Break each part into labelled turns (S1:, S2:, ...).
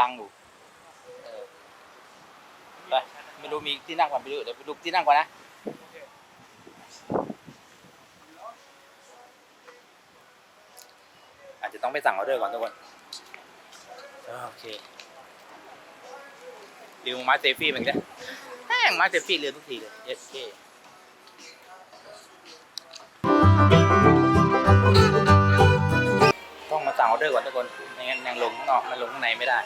S1: ดังอยู่ไปไม่รู้มีที่นั่งกว่าไปดูเดี๋ยวไปดูที่นั่งกว่านะอาจจะต้องไปสั่งออเดอร์ก่อนทุกคนโอเคลืมมาเซฟี่เหมือนกันแม่งมาเซฟี่เรือทุกทีเลยเอสเคต้องมาสั่งออเดอร์ก่อนทุกคนไม่งั้นยังลงข้างนอกมันลงข้างในไม่ได้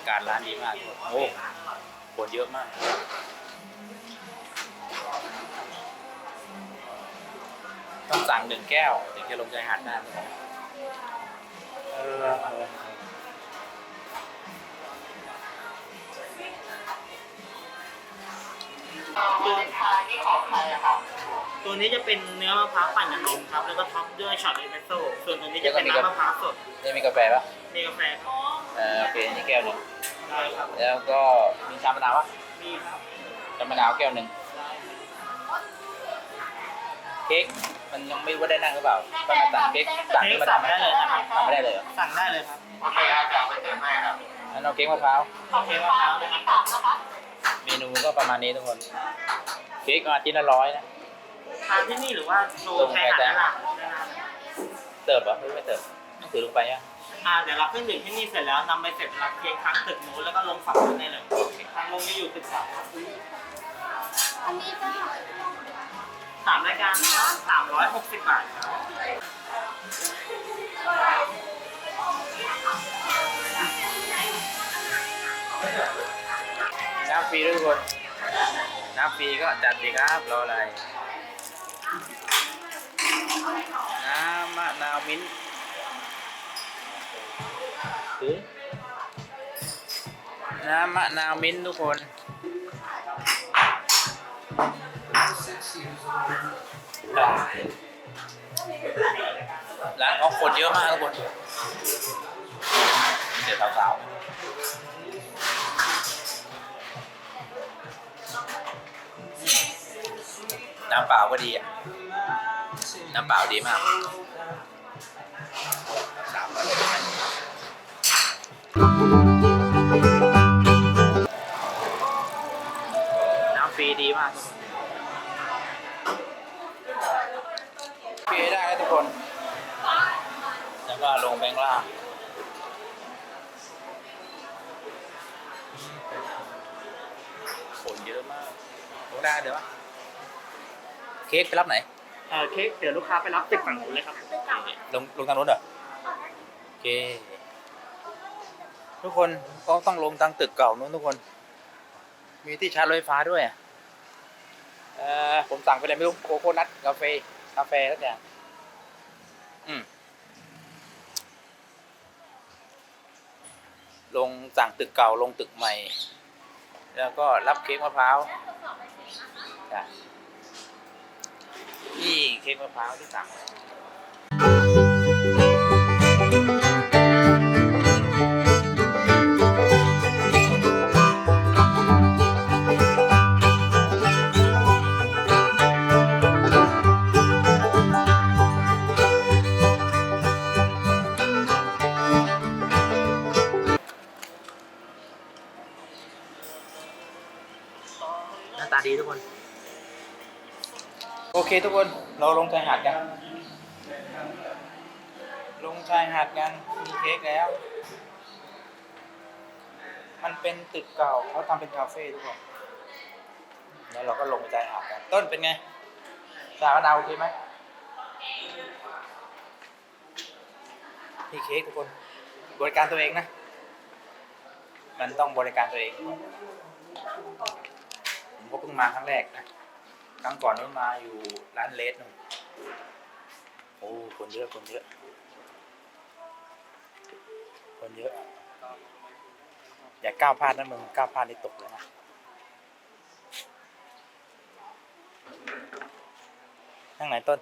S1: รรยากาศร้านดีมาก โอ้คนเยอะมาก ต้องสั่งหนึ่งแก้วถึงจะลงใจหาดได้เออ
S2: ตัวนี้จะเป็นเนื้อมะพร้าวปั่นกับนมครับ แล้วก็ท็อปด้วยช็อตเอสเปรสโซ่ ส่วนตัวนี้จะเป็นน้ำมะพร้าวสด
S1: นี่มีกาแฟปะ
S2: มีกาแฟครับ
S1: วหนึ่ง
S2: ได้ครับ
S1: แล้วก็มีชามะนาวปะ
S2: มีครับ
S1: ชามะนาวแก้วหนึ่งเค้กมันยังไม่รู้ว่าได้นั่งหรือเปล่าต้องมาสั่งเค้กสั่ง
S2: เค้
S1: นี่
S2: ก
S1: มา
S2: สั่ง
S1: ทำไหม
S2: ได้เลยนะครับ
S1: สั่งไม่ได้เลยเหรอ
S2: สั่งได้เลยครับ
S1: งั้นเอาเค้กมะพร้าว
S2: เค้กมะพร้าวนะครับ
S1: เมนูก็ประมาณนี้ทุกคน เค้กมาชิ้นละร้อยนะ
S2: ทานที่นี่หรือว่าโชว์แค่หันได้ละได้ละ
S1: เติบเหรอะไม่เติบต้องถือลงไปอะ
S2: อ่าเดี๋ยวรับเครื่องดื่มที่นี่เสร็จแล้วนำไปเสร็จรับเพียงครั้งตึกนู้นแล้วก็ลงฝั่งนู้นได้เลยทางลงจะอยู่ตึกสามครับ
S3: อันนี้ก็
S2: สามรายการนะสามร้อยหกสิบบาทครับ
S1: น้ำฟรีทุกคน น้ำฟรีก็จัดดีครับ รออะไร น้ำมะนาวมิ้นท์ ถือน้ำมะนาวมิ้นทุกคน ร้านเขาคนเยอะมากทุกคนมีแต่สาวๆน้ำเปล่าก็ดีอะ น้ำเปล่าดีมากสามร้อย น้ำฟรีดีมากทุกคนโอเคได้แล้วทุกคน แล้วก็ลงแบงค์ล่างคนเยอะมากลงได้เดี๋ยววะเค้กไปรับไหน
S2: เอ่อเค้กเดี๋ยวลูกค้าไปรับตึกฝั่งนู้นเลยครับ
S1: ลงลงทางนู้นเหรอโอเค ทุกคนก็ต้องลงทางตึกเก่านู้นทุกคน มีที่ชาร์จรถไฟฟ้าด้วยเออผมสั่งไปเลยไม่รู้โคโคนัทกาแฟกาแฟทุกอย่างอืมลงสั่งตึกเก่าลงตึกใหม่ แล้วก็รับเค้กมะพร้าวจ้ะนี่เค้กมะพร้าวที่สั่งไว้ เคทุกคนเราลงชายหาดกัน ลงชายหาดกันมีเค้กแล้ว มันเป็นตึกเก่าเขาทำเป็นคาเฟ่ทุกคนแล้วเราก็ลงไปชายหาดกัน ต้นเป็นไงชามะนาวโอเคไหมนี่เค้กทุกคนบริการตัวเองนะ มันต้องบริการตัวเองผมก็เพิ่งมาครั้งแรกนะ ครั้งก่อนนู้นมาอยู่ร้านเลสนู่นโอ้ คนเยอะ คนเยอะ คนเยอะ อย่าก้าวพลาดนะมึง ก้าวพลาดนี่ตกเลยนะข้างไหนต้น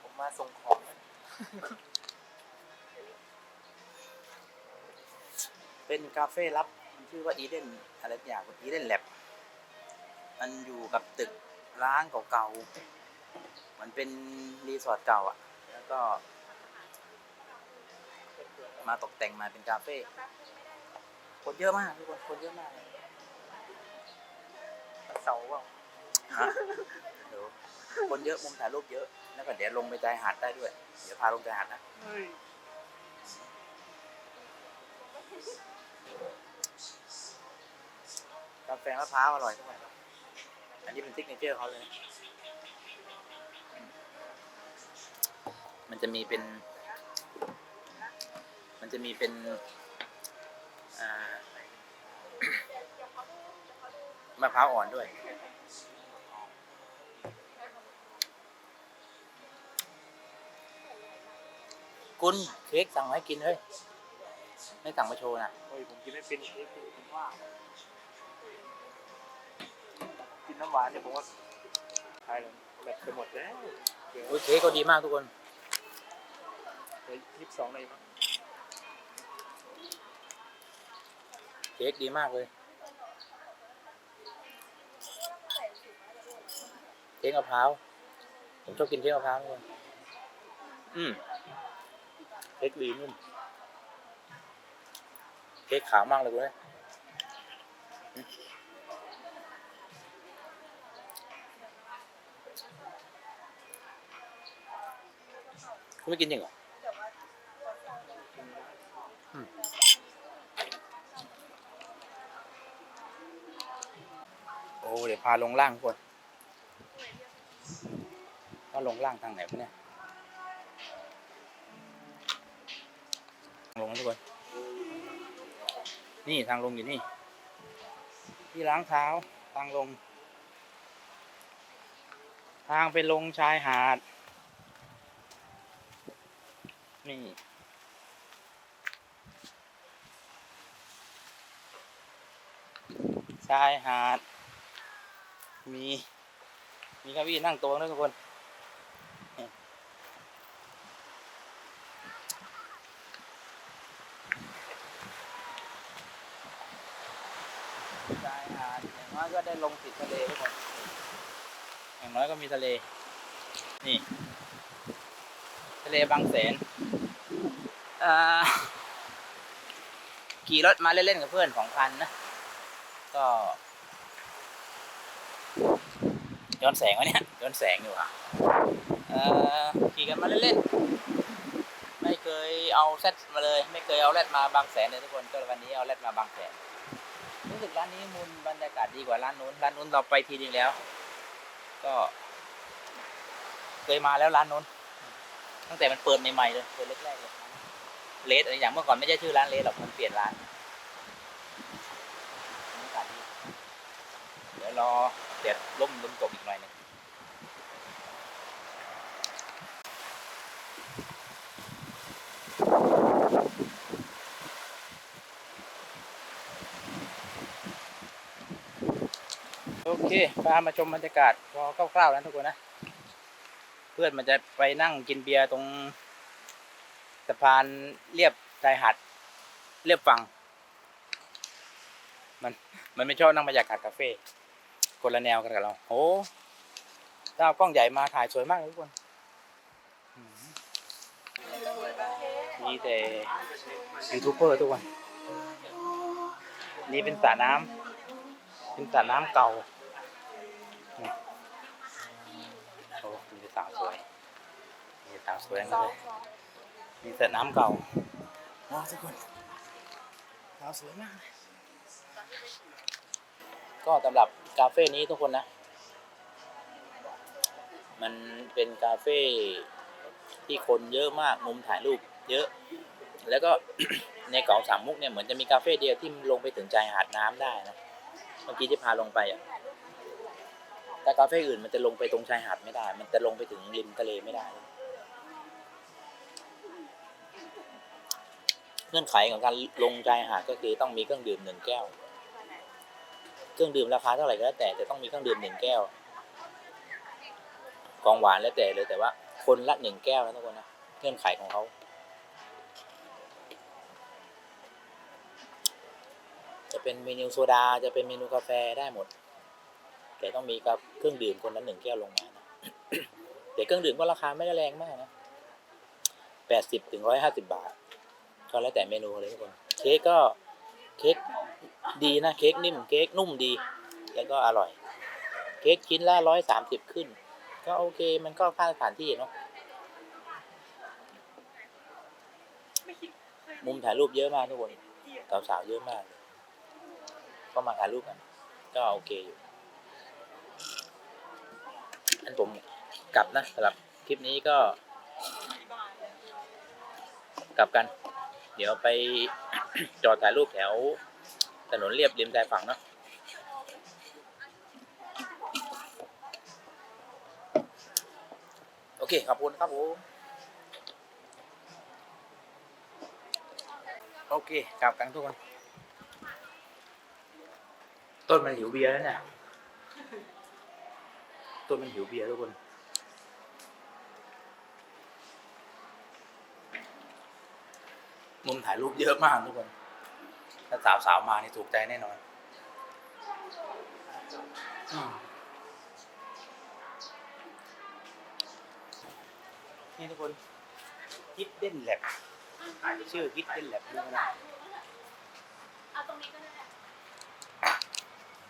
S1: ผมมาส่งของ เป็นคาเฟ่ลับชื่อว่าอีเดนอะไรสักอย่างอีเดนแลบมันอยู่กับตึกร้างเก่ามันเป็นรีสอร์ทเก่าอะ แล้วก็ มาตกแต่งมาเป็นคาเฟ่คนเยอะมากทุกคนคนเยอะมากเลย
S2: เสาเปล่า
S1: ฮะเดี๋ยวคนเยอะมุมถ่ายรูปเยอะ แล้วก็เดี๋ยวลงไปชายหาดได้ด้วย เดี๋ยวพาลงชายหาดนะ
S2: เฮ้ย
S1: กาแฟมะพร้าวอร่อยทุกคนอันนี้เป็นซิกเนเจอร์เขาเลย มันจะมีเป็น มันจะมีเป็นอ่ามะพร้าวอ่อนด้วย คุณเค้กสั่งมาให้กินเฮ้ย ไม่สั่งมาโชว์นะ
S2: โอ้ยผมกินไม่เป็นเค้กผมว่า กินน้ำหวานเนี่ยผมว่าใช่เลยแบบไปหมดแล้วเหลือ
S1: อุ้ยเค้กก็ดีมากทุกคน
S2: เหลือยี่สิบสองเลยมั้ง
S1: เค้กดีมากเลยเค้กมะพร้าวผมชอบกินเค้กมะพร้าวทุกคนอืมเค้กดีนุ่มเค้กขาวมากเลยคุณเอ้ย คุณไม่กินจริงเหรอโอ้เดี๋ยวพาลงล่างก่อนว่าลงล่างทางไหนวะเนี่ย ลงทุกคน นี่ทางลงอยู่นี่ ที่ล้างเท้าทางลง ทางไปลงชายหาด นี่ชายหาด มี มีเก้าอี้นั่งโต๊ะด้วยทุกคน ชายหาดอย่างน้อยก็ได้ลงติดทะเลทุกคน อย่างน้อยก็มีทะเล นี่ ทะเลบางแสน ขี่รถมาเล่นๆกับเพื่อนของพันนะ ก็ย้อนแสงวะเนี่ยย้อนแสงอยู่อะขี่กันมาเล่นๆ ไม่เคยเอาแซดมาเลย ไม่เคยเอาแรดมาบางแสนเลยทุกคน ก็วันนี้เอาแรดมาบางแสน รู้สึกร้านนี้มุมบรรยากาศดีกว่าร้านนู้น ร้านนู้นเราไปทีนึงแล้ว ก็ เคยมาแล้วร้านนู้น ตั้งแต่มันเปิดใหม่ๆเลย เปิดแรกๆเลย เลสอะไรอย่างเมื่อก่อนไม่ใช่ชื่อร้านเลสหรอกมันเปลี่ยนร้านเดี๋ยวรอเดี๋ยวล่มลมตกอีกหน่อยหนึงโอเคพามาชมบรรยากาศพอคร่าวๆนะทุกคนนะ เพื่อนมันจะไปนั่งกินเบียร์ตรง สะพานเรียบชายหาดเรียบฝั่งมันมันไม่ชอบนั่งบรรยากาศคาเฟ่คนละแนวกันกับเราโอ้ถ้าเอากล้องใหญ่มาถ่ายสวยมากทุกคนอืมมีแต่ยูทูบเบอร์ทุกคนนี่เป็นสระน้ำเป็นสระน้ำเก่าโอ้มีสาวสวยมีสาวสวยนั้เลย มีแต่น้ำเก่าว้าทุกคนสาวสวยมากเลยก็สำหรับคาเฟ่นี้ทุกคนนะ มันเป็นคาเฟ่ที่คนเยอะมากมุมถ่ายรูปเยอะ แล้วก็ในเกาะสามมุกเนี่ยเหมือนจะมีคาเฟ่เดียวที่ลงไปถึงชายหาดน้ำได้นะ เมื่อกี้ที่พาลงไปอะ แต่คาเฟ่อื่นมันจะลงไปตรงชายหาดไม่ได้ มันจะลงไปถึงริมทะเลไม่ได้ งื่อนไขของการลงชายหาดก็คือต้องมีเครื่องดื่มหนึ่งแก้ว เครื่องดื่มราคาเท่าไหร่ก็แล้วแต่แต่ต้องมีเครื่องดื่มหนึ่งแก้ว ของหวานแล้วแต่เลยแต่ว่า คนละหนึ่งแก้วนะทุกคนนะเงื่อนไขของเขาจะเป็นเมนูโซดาจะเป็นเมนูกาแฟได้หมด แต่ต้องมีกับเครื่องดื่มคนละหนึ่งแก้วลงมานะแต่เครื่องดื่มก็ราคาไม่ได้แรงมากนะแปดสิบถึงร้อยห้าสิบบาท ก็แล้วแต่เมนูเลยทุกคน เค้กก็เค้กดีนะเค้กนิ่มเค้กนุ่มดี แล้วก็อร่อย เค้กชิ้นละร้อยสามสิบขึ้น ก็โอเคมันก็ค่าสถานที่เนาะมุมถ่ายรูปเยอะมากทุกคนสาวๆเยอะมาก ก็มาถ่ายรูปกัน ก็โอเคอยู่อันผมกลับนะสำหรับคลิปนี้ก็ กลับกัน เดี๋ยวไปจอดถ่ายรูปแถว ถนนเรียบริมชายฝั่งเนาะโอเค ขอบคุณครับผมโอเคกลับกันทุกคน ต้นมันหิวเบียร์แล้วเนี่ย ต้นมันหิวเบียร์ทุกคน มุมถ่ายรูปเยอะมากทุกคน ถ้าสาวสาวๆมานี่ถูกใจแน่นอนนี่ทุกคน Hidden Lab อาจจะชื่อ Hidden Lab ด้วยนะ
S3: เอาตรงนี้ก็ได้